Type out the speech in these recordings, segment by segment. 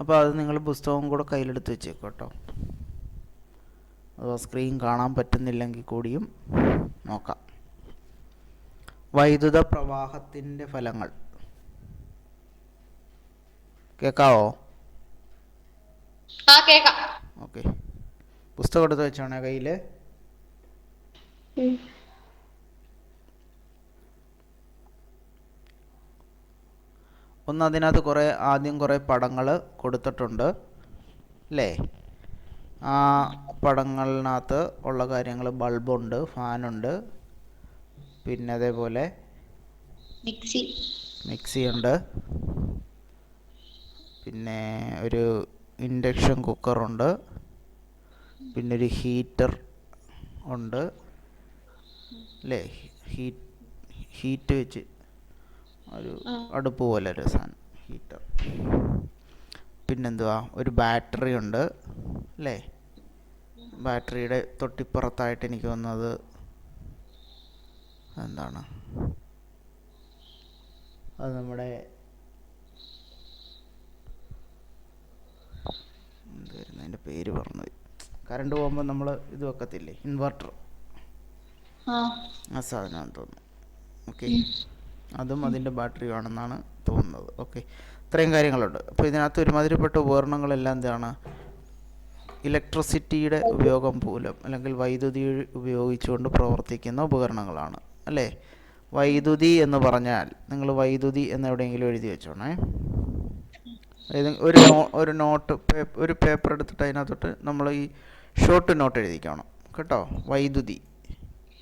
അപ്പോൾ അത് നിങ്ങൾ പുസ്തകവും കൂടെ കയ്യിലെടുത്ത് വെച്ചേക്കും കേട്ടോ അഥവാ സ്ക്രീൻ കാണാൻ പറ്റുന്നില്ലെങ്കിൽ കൂടിയും നോക്കാം. വൈദ്യുത പ്രവാഹത്തിന്റെ ഫലങ്ങൾ. കേൾക്കാവോ ആ കേക്കാം. ഓക്കെ. പുസ്തകം എടുത്ത് വെച്ചോണേ കയ്യിൽ ഒന്ന് അതിനകത്ത് കുറേ ആദ്യം കുറേ പടങ്ങൾ കൊടുത്തിട്ടുണ്ട് അല്ലേ? ആ പടങ്ങളിനകത്ത് ഉള്ള കാര്യങ്ങൾ ബൾബുണ്ട് ഫാനുണ്ട് പിന്നെ അതേപോലെ മിക്സി. മിക്സി ഉണ്ട് പിന്നെ ഒരു ഇൻഡക്ഷൻ കുക്കറുണ്ട്. പിന്നെ ഒരു ഹീറ്റർ ഉണ്ട്. അല്ലേ? ഹീറ്റ് ഹീറ്റ് വെച്ച് ഒരു അടുപ്പ് പോലെ ഒരു സാധനം ഹീറ്റർ പിന്നെന്തുവാ? ഒരു ബാറ്ററി ഉണ്ട് അല്ലേ? ബാറ്ററിയുടെ തൊട്ടിപ്പുറത്തായിട്ട് എനിക്ക് വന്നത് എന്താണ്? അത് നമ്മുടെ എന്തായിരുന്നു അതിന്റെ പേര് പറഞ്ഞത് കറണ്ട് പോകുമ്പോൾ നമ്മൾ ഇത് വെക്കത്തില്ലേ? ഇൻവെർട്ടർ ആ. സാധനമാണെന്ന് തോന്നുന്നു. ഓക്കെ അതും അതിന്റെ ബാറ്ററി ആണെന്നാണ് തോന്നുന്നത്. ഓക്കെ. ഇത്രയും കാര്യങ്ങളുണ്ട്. അപ്പോൾ ഇതിനകത്ത് ഒരുമാതിരിപ്പെട്ട ഉപകരണങ്ങളെല്ലാം എന്താണ്? ഇലക്ട്രിസിറ്റിയുടെ ഉപയോഗം മൂലം അല്ലെങ്കിൽ വൈദ്യുതി ഉപയോഗിച്ചുകൊണ്ട് പ്രവർത്തിക്കുന്ന ഉപകരണങ്ങളാണ്. അല്ലേ? വൈദ്യുതി എന്ന് പറഞ്ഞാൽ നിങ്ങൾ വൈദ്യുതി എന്ന് എവിടെയെങ്കിലും എഴുതി വെച്ചോണേ. ഒരു ഒരു നോട്ട് ഒരു പേപ്പർ എടുത്തിട്ട് അതിനകത്തോട്ട് നമ്മൾ ഈ ഷോർട്ട് നോട്ട് എഴുതിക്കണം. കേട്ടോ? വൈദ്യുതി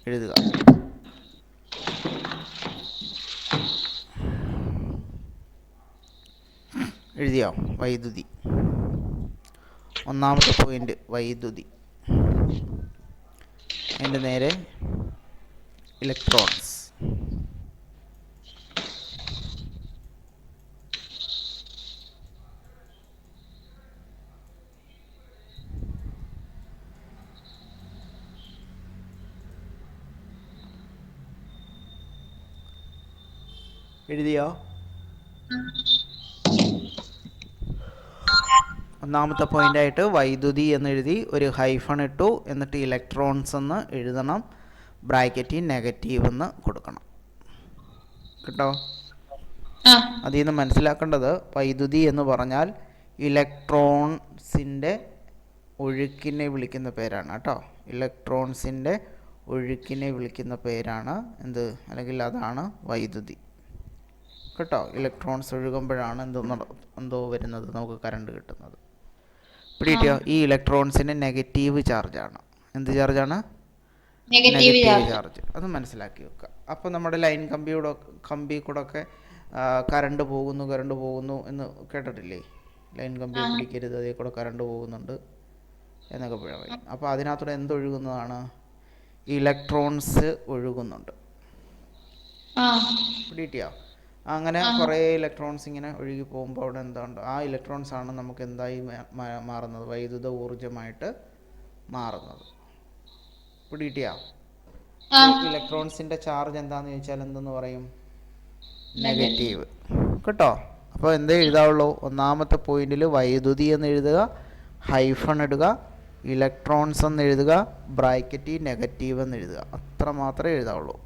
എഴുതുക. എഴുതിയോ? വൈദ്യുതി. ഒന്നാമത്തെ പോയിന്റ് വൈദ്യുതി. അതിന്റെ നേരെ ഇലക്ട്രോൺസ്. എഴുതിയോ? ഒന്നാമത്തെ പോയിന്റ് ആയിട്ട് വൈദ്യുതി എന്ന് എഴുതി ഒരു ഹൈഫൺ ഇട്ടു. എന്നിട്ട് ഇലക്ട്രോൺസ് എന്ന് എഴുതണം. ബ്രാക്കറ്റിൽ നെഗറ്റീവ് എന്ന് കൊടുക്കണം. കേട്ടോ? അതിൽ നിന്ന് മനസ്സിലാക്കേണ്ടത് വൈദ്യുതി എന്ന് പറഞ്ഞാൽ ഇലക്ട്രോൺസിന്റെ ഒഴുക്കിനെ വിളിക്കുന്ന പേരാണ് കേട്ടോ. ഇലക്ട്രോൺസിന്റെ ഒഴുക്കിനെ വിളിക്കുന്ന പേരാണ് എന്ത്? അല്ലെങ്കിൽ അതാണ് വൈദ്യുതി. കേട്ടോ? ഇലക്ട്രോൺസ് ഒഴുകുമ്പോഴാണ് എന്തോ എന്തോ വരുന്നത്? നമുക്ക് കറണ്ട് കിട്ടുന്നത്. പിടികിട്ടിയോ ഈ ഇലക്ട്രോൺസിന് നെഗറ്റീവ് ചാർജാണ് എന്ത് ചാർജാണ് നെഗറ്റീവ് ചാർജ് അത് മനസ്സിലാക്കി വെക്കുക അപ്പോൾ നമ്മുടെ ലൈൻ കമ്പിയുടെ കമ്പി കൂടെ ഒക്കെ കറണ്ട് പോകുന്നു കറണ്ട് പോകുന്നു എന്ന് കേട്ടിട്ടില്ലേ? ലൈൻ കമ്പി പിടിക്കരുത് അതേ കൂടെ കറണ്ട് പോകുന്നുണ്ട് എന്നൊക്കെ പറയും അപ്പോൾ അതിനകത്തൂടെ എന്തൊഴുകുന്നതാണ് ഇലക്ട്രോൺസ് ഒഴുകുന്നുണ്ട്. പിടിയിട്ടിയോ പിടികിട്ടിയോ അങ്ങനെ കുറേ ഇലക്ട്രോൺസ് ഇങ്ങനെ ഒഴുകി പോകുമ്പോൾ അവിടെ എന്താണ്ട്? ആ ഇലക്ട്രോൺസ് ആണ് നമുക്ക് എന്തായി മാറുന്നത്? വൈദ്യുത ഊർജമായിട്ട് മാറുന്നത്. പിടിയിട്ടിയാ ഇലക്ട്രോൺസിന്റെ ചാർജ് എന്താന്ന് ചോദിച്ചാൽ എന്തെന്ന് പറയും? നെഗറ്റീവ് കേട്ടോ? അപ്പോൾ എന്തേ എഴുതാവുള്ളൂ? ഒന്നാമത്തെ പോയിന്റിൽ വൈദ്യുതി എന്ന് എഴുതുക ഹൈഫൺ ഇടുക ഇലക്ട്രോൺസ് എന്ന് എഴുതുക ബ്രാക്കറ്റി നെഗറ്റീവ് എന്ന് എഴുതുക. അത്ര മാത്രമേ എഴുതാവുള്ളൂ.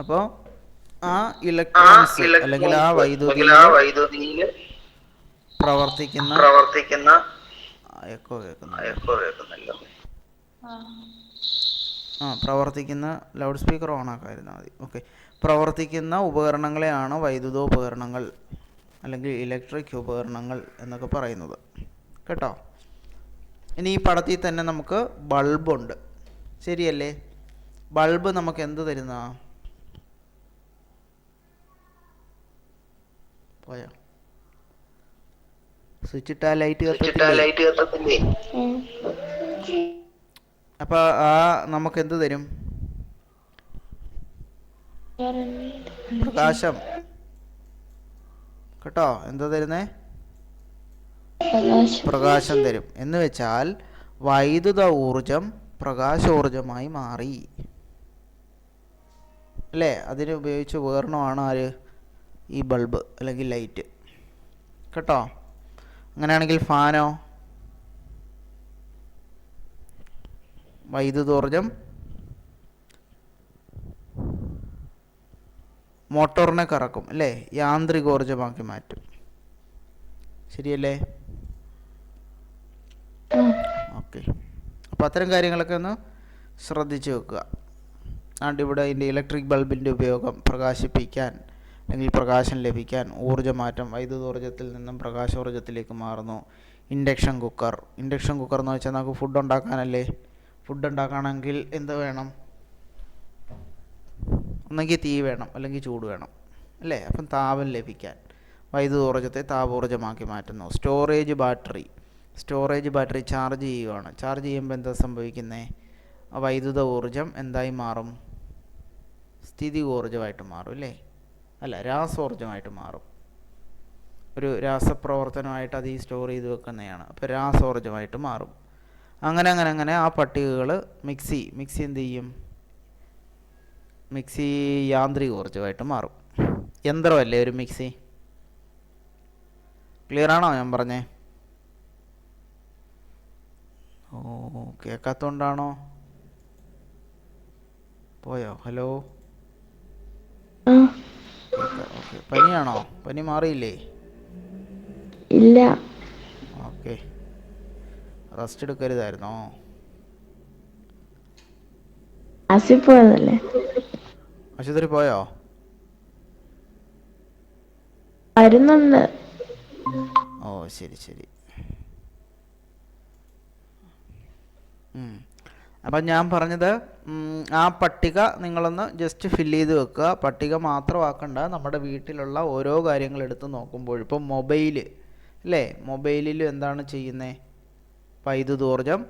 അപ്പോൾ ആ ഇലക്ട്രോൺസ് അല്ലെങ്കിൽ ആ വൈദ്യുതി വൈദ്യുതിയിൽ പ്രവർത്തിക്കുന്ന പ്രവർത്തിക്കുന്ന എക്കോ കേൾക്കുന്നു എക്കോ കേൾക്കുന്നല്ലോ ആ പ്രവർത്തിക്കുന്ന ലൗഡ് സ്പീക്കർ ഓൺ ആക്കാതിരുന്നാൽ മതി. ഓക്കെ പ്രവർത്തിക്കുന്ന ഉപകരണങ്ങളെയാണ് വൈദ്യുതോപകരണങ്ങൾ അല്ലെങ്കിൽ ഇലക്ട്രിക് ഉപകരണങ്ങൾ എന്നൊക്കെ പറയുന്നത്. കേട്ടോ? ഇനി ഈ പടത്തിൽ തന്നെ നമുക്ക് ബൾബുണ്ട് ശരിയല്ലേ? ബൾബ് നമുക്ക് എന്ത് തരുന്ന പോയോ? സ്വിച്ച് ഇട്ടാ ലൈറ്റ് അപ്പൊ കത്തത്തില്ലേ ആ നമുക്ക് എന്ത് തരും? പ്രകാശം. കേട്ടോ എന്താ തരുന്നേ? പ്രകാശം. പ്രകാശം തരും. എന്ന് വെച്ചാൽ വൈദ്യുത ഊർജം പ്രകാശോർജമായി മാറി. അല്ലേ? അതിന് ഉപയോഗിച്ച് ഉപകരണമാണ് ആര്? ഈ ബൾബ് അല്ലെങ്കിൽ ലൈറ്റ്. കേട്ടോ? അങ്ങനെയാണെങ്കിൽ ഫാനോ? വൈദ്യുതോർജം മോട്ടോറിനെ കറക്കും അല്ലേ? യാന്ത്രികോർജമാക്കി മാറ്റും. ശരിയല്ലേ? ഓക്കെ. അപ്പോൾ അത്തരം കാര്യങ്ങളൊക്കെ ഒന്ന് ശ്രദ്ധിച്ച് വെക്കുക. അതുകൊണ്ട് ഇവിടെ ഇതിന്റെ ഇലക്ട്രിക് ബൾബിന്റെ ഉപയോഗം പ്രകാശിപ്പിക്കാൻ അല്ലെങ്കിൽ പ്രകാശം ലഭിക്കാൻ ഊർജമാറ്റം വൈദ്യുതോർജത്തിൽ നിന്നും പ്രകാശോർജത്തിലേക്ക് മാറുന്നു. ഇൻഡക്ഷൻ കുക്കർ ഇൻഡക്ഷൻ കുക്കർ എന്ന് വെച്ചാൽ നമുക്ക് ഫുഡ് ഉണ്ടാക്കാനല്ലേ? ഫുഡ് ഉണ്ടാക്കണമെങ്കിൽ എന്ത് വേണം? ഒന്നെങ്കിൽ തീ വേണം അല്ലെങ്കിൽ ചൂട് വേണം അല്ലേ? അപ്പം താപം ലഭിക്കാൻ. വൈദ്യുതോർജത്തെ താപോർജമാക്കി മാറ്റുന്നു. Storage battery storage battery charge ചെയ്യുകയാണ് ചാർജ് ചെയ്യുമ്പോൾ എന്താ സംഭവിക്കുന്നത് വൈദ്യുത ഊർജം എന്തായി മാറും? സ്ഥിതി ഊർജമായിട്ട് മാറും അല്ലേ? അല്ല രാസോർജമായിട്ട് മാറും. ഒരു രാസപ്രവർത്തനമായിട്ട് അത് ഈ സ്റ്റോർ ചെയ്ത് വെക്കുന്നതാണ്. അപ്പോൾ രാസോർജമായിട്ട് മാറും. അങ്ങനെ അങ്ങനെ അങ്ങനെ ആ പട്ടികകൾ മിക്സി മിക്സി എന്ത് ചെയ്യും? മിക്സി യാന്ത്രിക ഊർജമായിട്ട് മാറും. യന്ത്രമല്ലേ ഒരു മിക്സി? ക്ലിയർ ആണോ ഞാൻ പറഞ്ഞേ? ഓ കേൾക്കാത്തോണ്ടാണോ പോയോ? ഹലോ? പനിയാണോ? പനി മാറിയില്ലേ? ഇല്ല. ഓക്കെ. റെസ്റ്റ് എടുക്കരുതായിരുന്നോ? പോയതല്ലേ? ആശുപത്രി പോയോ? വരുന്നുണ്ട്. ഓ ശരി ശരി. ഉം. അപ്പം ഞാൻ പറഞ്ഞത് ആ പട്ടിക നിങ്ങളൊന്ന് ജസ്റ്റ് ഫില്ല് ചെയ്ത് വെക്കുക. പട്ടിക മാത്രമാക്കണ്ട. നമ്മുടെ വീട്ടിലുള്ള ഓരോ കാര്യങ്ങൾ എടുത്ത് നോക്കുമ്പോൾ ഇപ്പം മൊബൈൽ അല്ലേ മൊബൈലിൽ എന്താണ് ചെയ്യുന്നത് വൈദ്യുതോർജം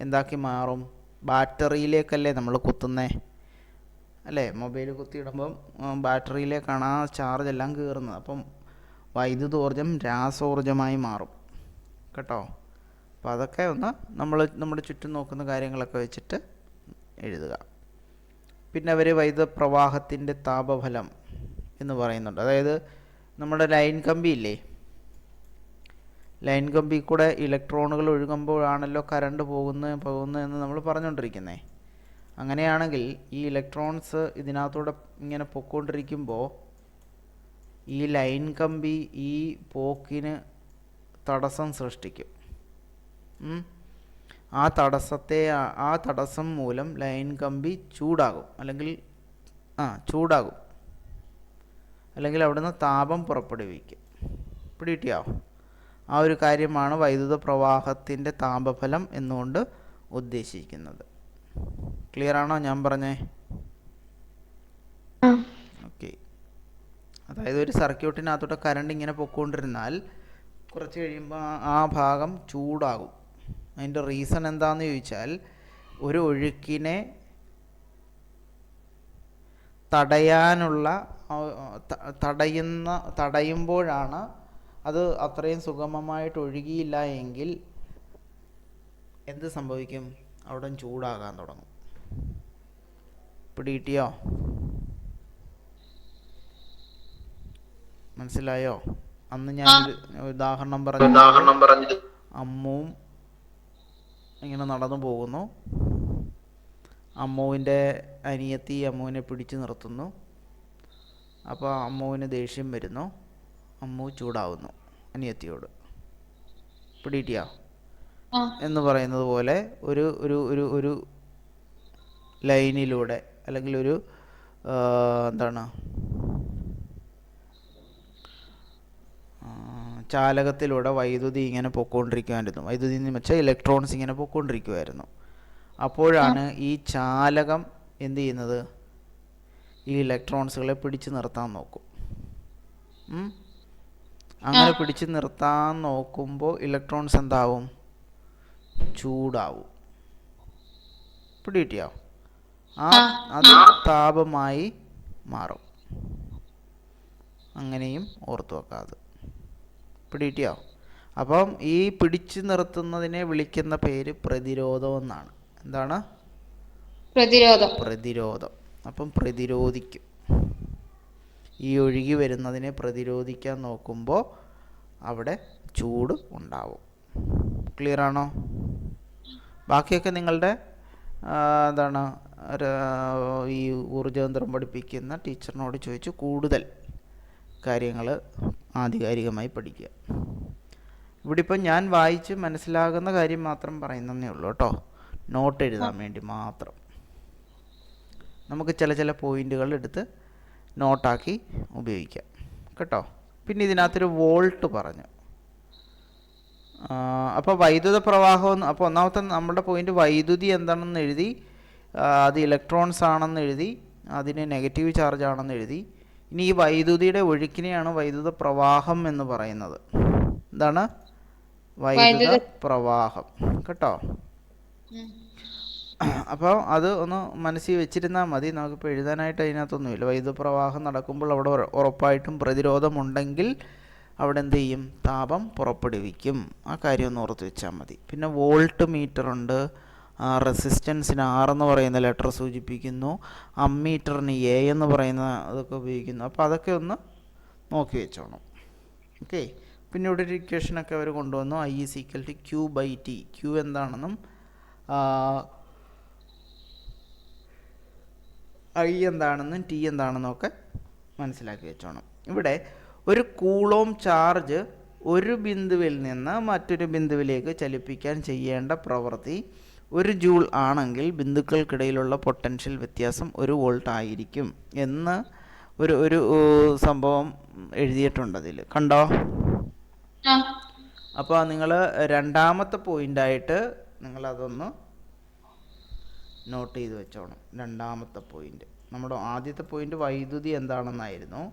എന്താക്കി മാറും? ബാറ്ററിയിലേക്കല്ലേ നമ്മൾ കുത്തുന്നേ? അല്ലേ? മൊബൈൽ കുത്തിയിടുമ്പം ബാറ്ററിയിലേക്കാണ് ആ ചാർജ് എല്ലാം കയറുന്നത് അപ്പം വൈദ്യുതോർജം രാസോർജമായി മാറും. കേട്ടോ? അപ്പോൾ അതൊക്കെ ഒന്ന് നമ്മൾ നമ്മുടെ ചുറ്റും നോക്കുന്ന കാര്യങ്ങളൊക്കെ വെച്ചിട്ട് എഴുതുക. പിന്നെ അവർ വൈദ്യുത പ്രവാഹത്തിന്റെ താപഫലം എന്ന് പറയുന്നുണ്ട്. അതായത് നമ്മുടെ ലൈൻ കമ്പി ഇല്ലേ? ലൈൻ കമ്പി കൂടെ ഇലക്ട്രോണുകൾ ഒഴുകുമ്പോഴാണല്ലോ കറണ്ട് പോകുന്നത് പോകുന്നത് എന്ന് നമ്മൾ പറഞ്ഞുകൊണ്ടിരിക്കുന്നത് അങ്ങനെയാണെങ്കിൽ ഈ ഇലക്ട്രോൺസ് ഇതിനകത്തൂടെ ഇങ്ങനെ പൊക്കോണ്ടിരിക്കുമ്പോൾ ഈ ലൈൻ കമ്പി ഈ പോക്കിന് തടസ്സം സൃഷ്ടിക്കും. ആ തടസ്സത്തെ ആ- തടസ്സം മൂലം ലൈൻ കമ്പി ചൂടാകും. അല്ലെങ്കിൽ ആ ചൂടാകും. അല്ലെങ്കിൽ അവിടുന്ന് താപം പുറപ്പെടുവിക്കും. പിടികിട്ടിയോ? ആ ഒരു കാര്യമാണ് വൈദ്യുത പ്രവാഹത്തിന്റെ താപഫലം എന്നുകൊണ്ട് ഉദ്ദേശിക്കുന്നത്. ക്ലിയർ ആണോ ഞാൻ പറഞ്ഞേ? ഓക്കെ അതായത് ഒരു സർക്യൂട്ടിനകത്തോട്ട് കറണ്ട് ഇങ്ങനെ പൊക്കോണ്ടിരുന്നാൽ കുറച്ച് കഴിയുമ്പോൾ ആ ഭാഗം ചൂടാകും. അതിന്റെ റീസൺ എന്താണെന്ന് ചോദിച്ചാൽ ഒരു ഒഴുക്കിനെ തടയാനുള്ള തടയുന്ന തടയുമ്പോഴാണ് അത് അത്രയും സുഗമമായിട്ട് ഒഴുകിയില്ല എങ്കിൽ എന്ത് സംഭവിക്കും? അവിടെ ചൂടാകാൻ തുടങ്ങും. പിടികിട്ടിയോ? മനസ്സിലായോ? അന്ന് ഞാൻ ഒരു ഉദാഹരണം പറഞ്ഞു ഉദാഹരണം പറഞ്ഞു അമ്മുവും ഇങ്ങനെ നടന്നു പോകുന്നു. അമ്മുവിന്റെ അനിയത്തി അമ്മുവിനെ പിടിച്ചു നിർത്തുന്നു. അപ്പോൾ അമ്മുവിന് ദേഷ്യം വരുന്നു. അമ്മു ചൂടാവുന്നു അനിയത്തിയോട്. പിടിയിട്ടിയാ? എന്ന് പറയുന്നത് പോലെ ഒരു ഒരു ഒരു ഒരു ലൈനിലൂടെ അല്ലെങ്കിൽ ഒരു എന്താണ് ചാലകത്തിലൂടെ വൈദ്യുതി ഇങ്ങനെ പൊക്കോണ്ടിരിക്കുമായിരുന്നു വൈദ്യുതി എന്ന് വെച്ചാൽ ഇലക്ട്രോൺസ് ഇങ്ങനെ പൊക്കോണ്ടിരിക്കുമായിരുന്നു അപ്പോഴാണ് ഈ ചാലകം എന്ത് ചെയ്യുന്നത്? ഈ ഇലക്ട്രോൺസുകളെ പിടിച്ചു നിർത്താൻ നോക്കും? അങ്ങനെ പിടിച്ചു നിർത്താൻ നോക്കുമ്പോൾ ഇലക്ട്രോൺസ് എന്താവും? ചൂടാവും. പിടികിട്ടിയാവും ആ. അത് താപമായി മാറും. അങ്ങനെയും ഓർത്തു വെക്കാതെ. പിടികിട്ടിയോ അപ്പം ഈ പിടിച്ചു നിർത്തുന്നതിനെ വിളിക്കുന്ന പേര് പ്രതിരോധം എന്നാണ്. എന്താണ്? പ്രതിരോധം. പ്രതിരോധം. അപ്പം പ്രതിരോധിക്കും. ഈ ഒഴുകി വരുന്നതിനെ പ്രതിരോധിക്കാൻ നോക്കുമ്പോൾ അവിടെ ചൂട് ഉണ്ടാവും. ക്ലിയർ ആണോ? ബാക്കിയൊക്കെ നിങ്ങളുടെ എന്താണ് ഈ ഊർജതന്ത്രം പഠിപ്പിക്കുന്ന ടീച്ചറിനോട് ചോദിച്ച് കൂടുതൽ കാര്യങ്ങൾ ആധികാരികമായി പഠിക്കുക. ഇവിടെ ഇപ്പം ഞാൻ വായിച്ച് മനസ്സിലാകുന്ന കാര്യം മാത്രം പറയുന്നതേ ഉള്ളൂ കേട്ടോ. നോട്ട് എഴുതാൻ വേണ്ടി മാത്രം. നമുക്ക് ചില ചില പോയിന്റുകൾ എടുത്ത് നോട്ടാക്കി ഉപയോഗിക്കാം. കേട്ടോ? പിന്നെ ഇതിനകത്തൊരു വോൾട്ട് പറഞ്ഞു. അപ്പോൾ വൈദ്യുത പ്രവാഹം അപ്പോൾ ഒന്നാമത്തെ നമ്മുടെ പോയിന്റ് വൈദ്യുതി എന്താണെന്ന് എഴുതി അത് ഇലക്ട്രോൺസ് ആണെന്ന് എഴുതി അതിന് നെഗറ്റീവ് ചാർജ് ആണെന്ന് എഴുതി ഇനി ഈ വൈദ്യുതിയുടെ ഒഴുക്കിനെയാണ് വൈദ്യുത പ്രവാഹം എന്ന് പറയുന്നത്. എന്താണ്? വൈദ്യുത പ്രവാഹം. കേട്ടോ? അപ്പോൾ അത് ഒന്ന് മനസ്സിൽ വെച്ചിരുന്നാൽ മതി. നമുക്കിപ്പോൾ എഴുതാനായിട്ട് അതിനകത്തൊന്നുമില്ല. വൈദ്യുത പ്രവാഹം നടക്കുമ്പോൾ അവിടെ ഉറ- ഉറപ്പായിട്ടും പ്രതിരോധമുണ്ടെങ്കിൽ അവിടെ എന്ത് ചെയ്യും? താപം പുറപ്പെടുവിക്കും. ആ കാര്യം ഒന്ന് ഓർത്ത് വെച്ചാൽ മതി. പിന്നെ വോൾട്ട് മീറ്റർ ഉണ്ട് റെസിസ്റ്റൻസിന് ആർ എന്ന് പറയുന്ന ലെറ്റർ സൂചിപ്പിക്കുന്നു. അമ്മീറ്ററിന് എ എന്ന് പറയുന്ന അതൊക്കെ ഉപയോഗിക്കുന്നു. അപ്പോൾ അതൊക്കെ ഒന്ന് നോക്കി വെച്ചോണം. ഓക്കെ. പിന്നെ ഇവിടെ ഒരു ഇക്വേഷനൊക്കെ അവർ കൊണ്ടുവന്നു. I is equal to Q by T Q എന്താണെന്നും ഐ എന്താണെന്നും ടി എന്താണെന്നും ഒക്കെ മനസ്സിലാക്കി വെച്ചോണം. ഇവിടെ ഒരു കൂളോം ചാർജ് ഒരു ബിന്ദുവിൽ നിന്ന് മറ്റൊരു ബിന്ദുവിലേക്ക് ചലിപ്പിക്കാൻ ചെയ്യേണ്ട പ്രവൃത്തി ഒരു ജൂൾ ആണെങ്കിൽ ബിന്ദുക്കൾക്കിടയിലുള്ള പൊട്ടൻഷ്യൽ വ്യത്യാസം ഒരു വോൾട്ട് ആയിരിക്കും എന്ന് ഒരു ഒരു സംഭവം എഴുതിയിട്ടുണ്ട് അതിൽ കണ്ടോ? അപ്പോൾ നിങ്ങൾ രണ്ടാമത്തെ പോയിന്റായിട്ട് നിങ്ങളതൊന്ന് നോട്ട് ചെയ്ത് വെച്ചോണം. രണ്ടാമത്തെ പോയിന്റ്. നമ്മുടെ ആദ്യത്തെ പോയിന്റ് വൈദ്യുതി എന്താണെന്നായിരുന്നു.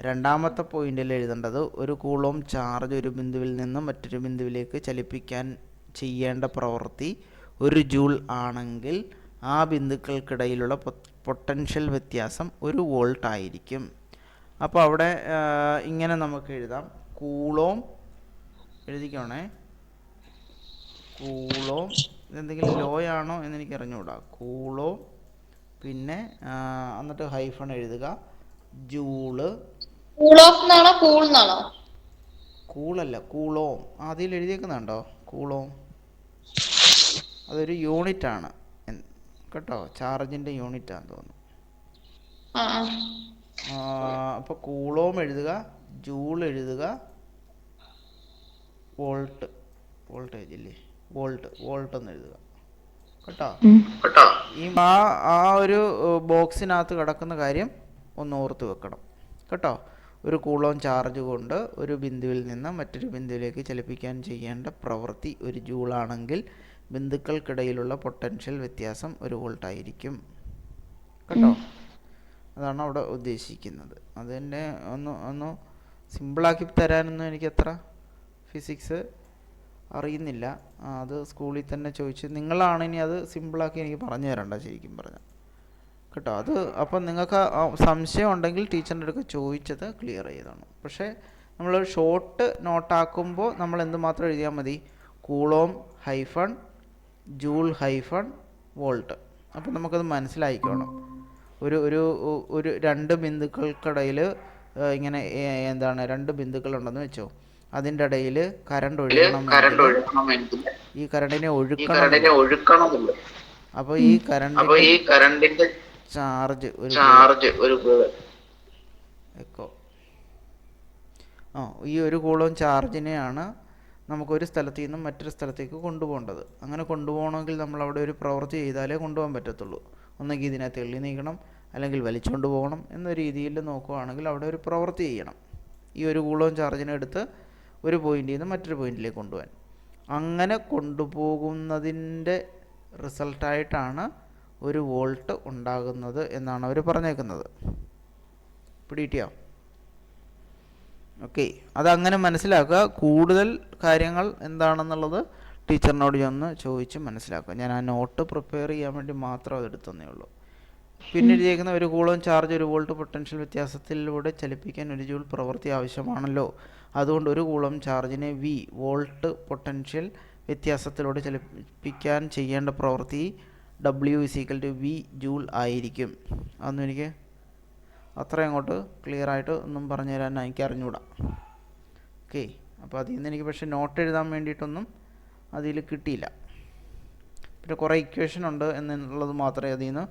രണ്ടാമത്തെ പോയിന്റിൽ എഴുതേണ്ടത് ഒരു കൂളോം ചാർജ് ഒരു ബിന്ദുവിൽ നിന്നും മറ്റൊരു ബിന്ദുവിലേക്ക് ചലിപ്പിക്കാൻ ചെയ്യേണ്ട പ്രവൃത്തി ഒരു ജൂൾ ആണെങ്കിൽ ആ ബിന്ദുക്കൾക്കിടയിലുള്ള പൊട്ടൻഷ്യൽ വ്യത്യാസം ഒരു വോൾട്ട് ആയിരിക്കും. അപ്പോൾ അവിടെ ഇങ്ങനെ നമുക്ക് എഴുതാം. കൂളോം എഴുതിക്കോണേ. കൂളോം ഇതെന്തെങ്കിലും ലോ ആണോ എന്ന് എനിക്ക് അറിഞ്ഞുകൂടാ. കൂളോ പിന്നെ എന്നിട്ട് ഹൈഫൺ എഴുതുക. ജൂൾ. കൂളല്ല കൂളോം. അതിൽ എഴുതിയേക്കുന്നുണ്ടോ? കൂളോം. അതൊരു യൂണിറ്റ് ആണ് കേട്ടോ? ചാർജിന്റെ യൂണിറ്റ് ആണെന്ന് തോന്നുന്നു അപ്പോൾ കൂളോം എഴുതുക ജൂൾ എഴുതുക വോൾട്ട്. വോൾട്ടേജ് ഇല്ലേ വോൾട്ട് വോൾട്ട് എന്ന് എഴുതുക. കേട്ടോ? കേട്ടോ? ഈ ആ ആ ഒരു ബോക്സിനകത്ത് കിടക്കുന്ന കാര്യം ഒന്ന് ഓർത്ത് വെക്കണം. കേട്ടോ? ഒരു കൂളോം ചാർജ് കൊണ്ട് ഒരു ബിന്ദുവിൽ നിന്ന് മറ്റൊരു ബിന്ദുവിലേക്ക് ചലിപ്പിക്കാൻ ചെയ്യേണ്ട പ്രവൃത്തി ഒരു ജൂളാണെങ്കിൽ ബിന്ദുക്കൾക്കിടയിലുള്ള പൊട്ടൻഷ്യൽ വ്യത്യാസം ഒരു വോൾട്ടായിരിക്കും കേട്ടോ? അതാണ് അവിടെ ഉദ്ദേശിക്കുന്നത്. അതിന്റെ ഒന്ന് ഒന്ന് സിമ്പിളാക്കി തരാനൊന്നും എനിക്ക് അത്ര ഫിസിക്സ് അറിയുന്നില്ല അത് സ്കൂളിൽ തന്നെ ചോദിച്ച് നിങ്ങളാണ് ഇനി അത് സിമ്പിളാക്കി എനിക്ക് പറഞ്ഞു തരണ്ട ശരിക്കും പറഞ്ഞാൽ കേട്ടോ? അത് അപ്പം നിങ്ങൾക്ക് സംശയം ഉണ്ടെങ്കിൽ ടീച്ചറിന്റെ അടുക്ക് ചോദിച്ചത് ക്ലിയർ ചെയ്താണ്. പക്ഷേ നമ്മൾ ഷോർട്ട് നോട്ടാക്കുമ്പോൾ നമ്മൾ എന്തുമാത്രം എഴുതിയാൽ മതി? Coulomb hyphen joule hyphen volt. അപ്പോൾ നമുക്കത് മനസ്സിലായിക്കോണം. ഒരു ഒരു ഒരു രണ്ട് ബിന്ദുക്കൾക്കിടയിൽ ഇങ്ങനെ എന്താണ് രണ്ട് ബിന്ദുക്കളുണ്ടെന്ന് വെച്ചോ. അതിന്റെ ഇടയിൽ കറണ്ട് ഒഴുകണം കറണ്ട് ഈ കറണ്ടിനെ ഒഴുക്കണം അപ്പോൾ ഈ കറണ്ടിന്റെ ചാർജ് ഒരു ചാർജ് ഒരു എക്കോ. ആ ഈ ഒരു കൂളം ചാർജിനെയാണ് നമുക്കൊരു സ്ഥലത്തു നിന്നും മറ്റൊരു സ്ഥലത്തേക്ക് കൊണ്ടുപോകേണ്ടത്. അങ്ങനെ കൊണ്ടുപോകണമെങ്കിൽ നമ്മൾ അവിടെ ഒരു പ്രവൃത്തി ചെയ്താലേ കൊണ്ടുപോകാൻ പറ്റത്തുള്ളൂ. ഒന്നെങ്കിൽ ഇതിനെ തെള്ളി നീക്കണം അല്ലെങ്കിൽ വലിച്ചുകൊണ്ട് പോകണം എന്ന രീതിയിൽ നോക്കുകയാണെങ്കിൽ അവിടെ ഒരു പ്രവൃത്തി ചെയ്യണം. ഈ ഒരു കൂളോം ചാർജിനെ എടുത്ത് ഒരു പോയിന്റിൽ നിന്ന് മറ്റൊരു പോയിന്റിലേക്ക് കൊണ്ടുപോകാൻ. അങ്ങനെ കൊണ്ടുപോകുന്നതിന്റെ റിസൾട്ടായിട്ടാണ് ഒരു വോൾട്ട് ഉണ്ടാകുന്നത് എന്നാണ് അവർ പറഞ്ഞേക്കുന്നത്. പിടികിട്ടിയോ? ഓക്കെ അതങ്ങനെ മനസ്സിലാക്കുക. കൂടുതൽ കാര്യങ്ങൾ എന്താണെന്നുള്ളത് ടീച്ചറിനോട് ചെന്ന് ചോദിച്ച് മനസ്സിലാക്കുക. ഞാൻ ആ നോട്ട് പ്രിപ്പയർ ചെയ്യാൻ വേണ്ടി മാത്രം അത് എടുത്തന്നേ ഉള്ളൂ. പിന്നെ എഴുതിയേക്കുന്ന ഒരു കൂളം ചാർജ് ഒരു വോൾട്ട് പൊട്ടൻഷ്യൽ വ്യത്യാസത്തിലൂടെ ചലിപ്പിക്കാൻ ഒരു ജൂൾ പ്രവൃത്തി ആവശ്യമാണല്ലോ. അതുകൊണ്ട് ഒരു കൂളം ചാർജിനെ വി വോൾട്ട് പൊട്ടൻഷ്യൽ വ്യത്യാസത്തിലൂടെ ചലിപ്പിക്കാൻ ചെയ്യേണ്ട പ്രവൃത്തി W is equal to V joule ആയിരിക്കും. അതൊന്നും എനിക്ക്? അത്ര അങ്ങോട്ട് ക്ലിയർ ആയിട്ട് ഒന്നും പറഞ്ഞു തരാൻ എനിക്ക് അറിഞ്ഞുകൂടാ ഓക്കെ അപ്പോൾ അതിൽ നിന്ന് എനിക്ക് പക്ഷേ നോട്ട് എഴുതാൻ വേണ്ടിയിട്ടൊന്നും അതിൽ കിട്ടിയില്ല. പിന്നെ കുറേ ഇക്വേഷൻ ഉണ്ട് എന്നുള്ളത് മാത്രമേ അതിൽ നിന്ന്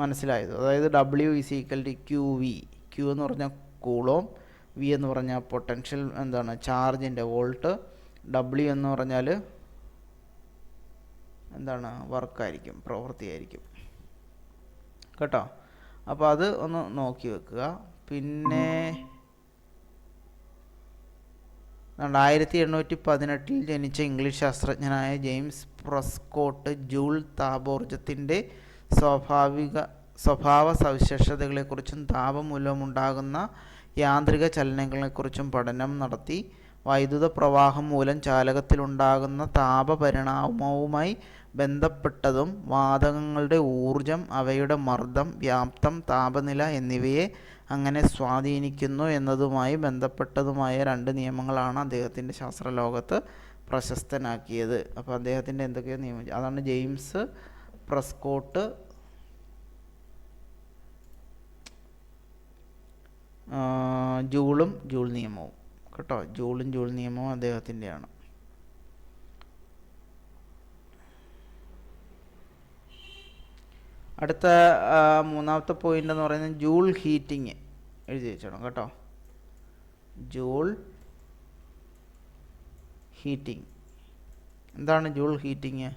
മനസ്സിലായത്. അതായത് W is equal to Q V Q എന്ന് പറഞ്ഞാൽ കൂളോം വി എന്ന് പറഞ്ഞാൽ പൊട്ടൻഷ്യൽ എന്താണ്? ചാർജിന്റെ വോൾട്ട് ഡബ്ല്യു എന്ന് പറഞ്ഞാൽ എന്താണ്? വർക്കായിരിക്കും പ്രവൃത്തിയായിരിക്കും കേട്ടോ? അപ്പോൾ അത് ഒന്ന് നോക്കി വെക്കുക. പിന്നെ ആയിരത്തി എണ്ണൂറ്റി പതിനെട്ടിൽ ജനിച്ച ഇംഗ്ലീഷ് ശാസ്ത്രജ്ഞനായ ജെയിംസ് പ്രസ്കോട്ട് ജൂൾ താപോർജത്തിന്റെ സ്വാഭാവിക സ്വഭാവ സവിശേഷതകളെക്കുറിച്ചും താപം മൂലമുണ്ടാകുന്ന യാന്ത്രിക ചലനങ്ങളെക്കുറിച്ചും പഠനം നടത്തി. വൈദ്യുത പ്രവാഹം മൂലം ചാലകത്തിലുണ്ടാകുന്ന താപപരിണാമവുമായി ബന്ധപ്പെട്ടതും വാതകങ്ങളുടെ ഊർജം അവയുടെ മർദ്ദം വ്യാപ്തം താപനില എന്നിവയെ അങ്ങനെ സ്വാധീനിക്കുന്നു എന്നതുമായി ബന്ധപ്പെട്ടതുമായ രണ്ട് നിയമങ്ങളാണ് അദ്ദേഹത്തിന്റെ ശാസ്ത്രലോകത്ത് പ്രശസ്തനാക്കിയത്. അപ്പോൾ അദ്ദേഹത്തിന്റെ എന്തൊക്കെയോ നിയമം അതാണ് ജെയിംസ് പ്രസ്കോട്ട് ജൂളും ജൂൾ നിയമവും. കേട്ടോ ജൂളും ജൂൾ നിയമവും അദ്ദേഹത്തിന്റെയാണ്. അടുത്ത മൂന്നാമത്തെ പോയിന്റ് എന്ന് പറയുന്നത് ജൂൾ ഹീറ്റിംഗ് എഴുതി വെച്ചോണം കേട്ടോ. Joule heating. എന്താണ് ജൂൾ ഹീറ്റിംഗ്?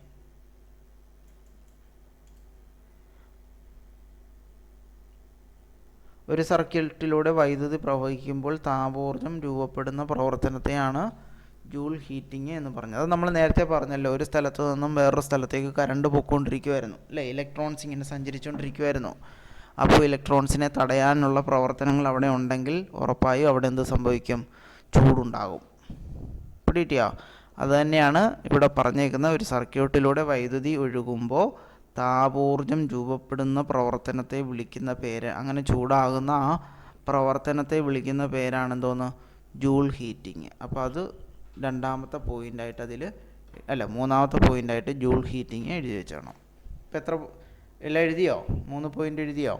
ഒരു സർക്യൂട്ടിലൂടെ വൈദ്യുതി പ്രവഹിക്കുമ്പോൾ താപോർജം രൂപപ്പെടുന്ന പ്രവർത്തനത്തെയാണ് ജൂൾ ഹീറ്റിംഗ് എന്ന് പറഞ്ഞത് അത് നമ്മൾ നേരത്തെ പറഞ്ഞല്ലോ ഒരു സ്ഥലത്ത് നിന്നും വേറൊരു സ്ഥലത്തേക്ക് കറണ്ട് പൊയ്ക്കൊണ്ടിരിക്കുമായിരുന്നു അല്ലേ? ഇലക്ട്രോൺസ് ഇങ്ങനെ സഞ്ചരിച്ചുകൊണ്ടിരിക്കുമായിരുന്നു അപ്പോൾ ഇലക്ട്രോൺസിനെ തടയാനുള്ള പ്രവർത്തനങ്ങൾ അവിടെ ഉണ്ടെങ്കിൽ ഉറപ്പായും അവിടെ എന്ത് സംഭവിക്കും? ചൂടുണ്ടാകും. പിടിയിട്ടിയോ അത് തന്നെയാണ് ഇവിടെ പറഞ്ഞേക്കുന്ന ഒരു സർക്യൂട്ടിലൂടെ വൈദ്യുതി ഒഴുകുമ്പോൾ താപോർജം രൂപപ്പെടുന്ന പ്രവർത്തനത്തെ വിളിക്കുന്ന പേര്. അങ്ങനെ ചൂടാകുന്ന ആ പ്രവർത്തനത്തെ വിളിക്കുന്ന പേരാണെന്തോന്ന്? ജൂൾ ഹീറ്റിംഗ് അപ്പോൾ അത് രണ്ടാമത്തെ പോയിന്റായിട്ട് അതിൽ അല്ല മൂന്നാമത്തെ പോയിന്റായിട്ട് ജൂൾ ഹീറ്റിംഗ് എഴുതി വെച്ചാണ് ഇപ്പം എത്ര എല്ലാം എഴുതിയോ? മൂന്ന് പോയിന്റ് എഴുതിയോ.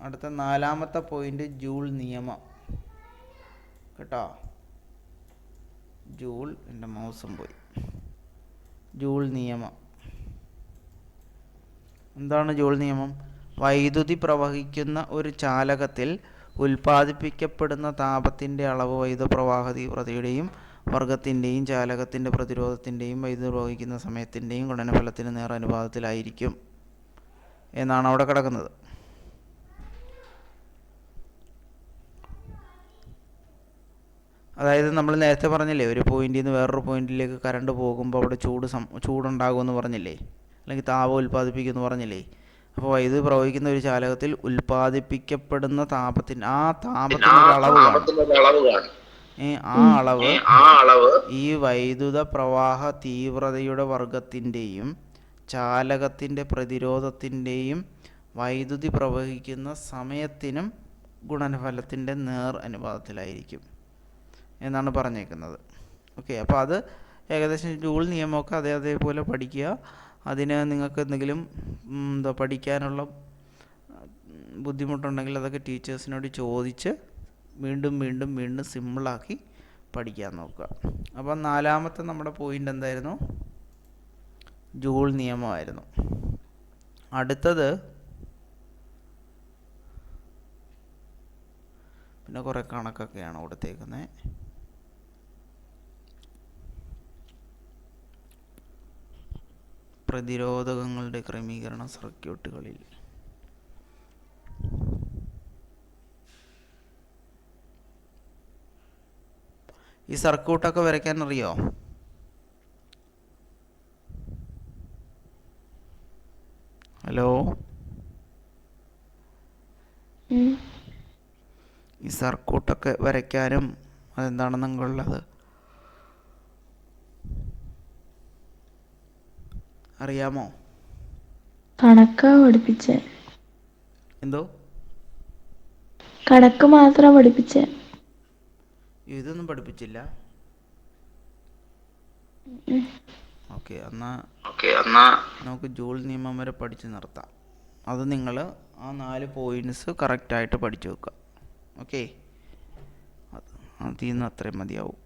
അടുത്ത നാലാമത്തെ പോയിന്റ് ജൂൾ നിയമം. കേട്ടോ? ജൂൾ എന്റെ മൗസും പോയി. ജൂൾ നിയമം. എന്താണ് ജൂൾ നിയമം? വൈദ്യുതി പ്രവഹിക്കുന്ന ഒരു ചാലകത്തിൽ ഉൽപ്പാദിപ്പിക്കപ്പെടുന്ന താപത്തിന്റെ അളവ് വൈദ്യുത പ്രവാഹ തീവ്രതയുടെയും വർഗത്തിന്റെയും ചാലകത്തിന്റെ പ്രതിരോധത്തിന്റെയും വൈദ്യുതി പ്രവഹിക്കുന്ന സമയത്തിന്റെയും ഗുണനഫലത്തിന് നേർ അനുപാതത്തിലായിരിക്കും എന്നാണ് അവിടെ കിടക്കുന്നത്. അതായത് നമ്മൾ നേരത്തെ പറഞ്ഞില്ലേ ഒരു പോയിന്റിൽ നിന്ന് വേറൊരു പോയിന്റിലേക്ക് കറണ്ട് പോകുമ്പോൾ അവിടെ ചൂട് സം ചൂടുണ്ടാകുമെന്ന് പറഞ്ഞില്ലേ? അല്ലെങ്കിൽ താപം ഉൽപ്പാദിപ്പിക്കുമെന്ന് പറഞ്ഞില്ലേ? അപ്പോൾ വൈദ്യുതി പ്രവഹിക്കുന്ന ഒരു ചാലകത്തിൽ ഉൽപ്പാദിപ്പിക്കപ്പെടുന്ന താപത്തിന് ആ താപത്തിന് ഒരു അളവ് താപത്തിനൊരു അളവ് കാണും ആ അളവ് ആ അളവ് ഈ വൈദ്യുത പ്രവാഹ തീവ്രതയുടെ വർഗത്തിന്റെയും ചാലകത്തിന്റെ പ്രതിരോധത്തിന്റെയും വൈദ്യുതി പ്രവഹിക്കുന്ന സമയത്തിനും ഗുണനഫലത്തിന്റെ നേർ അനുപാതത്തിലായിരിക്കും എന്നാണ് പറഞ്ഞേക്കുന്നത്. ഓക്കെ അപ്പോൾ അത് ഏകദേശം ജൂൾ നിയമമൊക്കെ അതേ അതേപോലെ പഠിക്കുക. അതിന് നിങ്ങൾക്ക് എന്തെങ്കിലും എന്താ പഠിക്കാനുള്ള ബുദ്ധിമുട്ടുണ്ടെങ്കിൽ അതൊക്കെ ടീച്ചേഴ്സിനോട് ചോദിച്ച് വീണ്ടും വീണ്ടും വീണ്ടും സിമ്പിളാക്കി പഠിക്കാൻ നോക്കുക. അപ്പം നാലാമത്തെ നമ്മുടെ പോയിന്റ് എന്തായിരുന്നു? ജൂൾ നിയമമായിരുന്നു. അടുത്തത് പിന്നെ കുറേ കണക്കൊക്കെയാണ് കൊടുത്തേക്കുന്നത് പ്രതിരോധകങ്ങളുടെ ക്രമീകരണ സർക്യൂട്ടുകളിൽ. ഈ സർക്യൂട്ടൊക്കെ വരയ്ക്കാൻ അറിയോ? ഹലോ. ഈ സർക്യൂട്ടൊക്കെ വരയ്ക്കാനും അതെന്താണ് അറിയാമോ? കണക്കാ പഠിപ്പിച്ചേ. എന്തോ? കണക്ക് മാത്രം പഠിപ്പിച്ചേ. ഇതൊന്നും പഠിപ്പിച്ചില്ല. ഓക്കെ എന്നാ ഓക്കെ എന്നാ നമുക്ക് ജൂൾ നിയമം വരെ പഠിച്ച് നിർത്താം. അത് നിങ്ങൾ ആ നാല് പോയിന്റ്സ് കറക്റ്റ് ആയിട്ട് പഠിച്ചു വെക്കുക. ഓക്കെ? അതിൽ നിന്ന് അത്രയും മതിയാവും.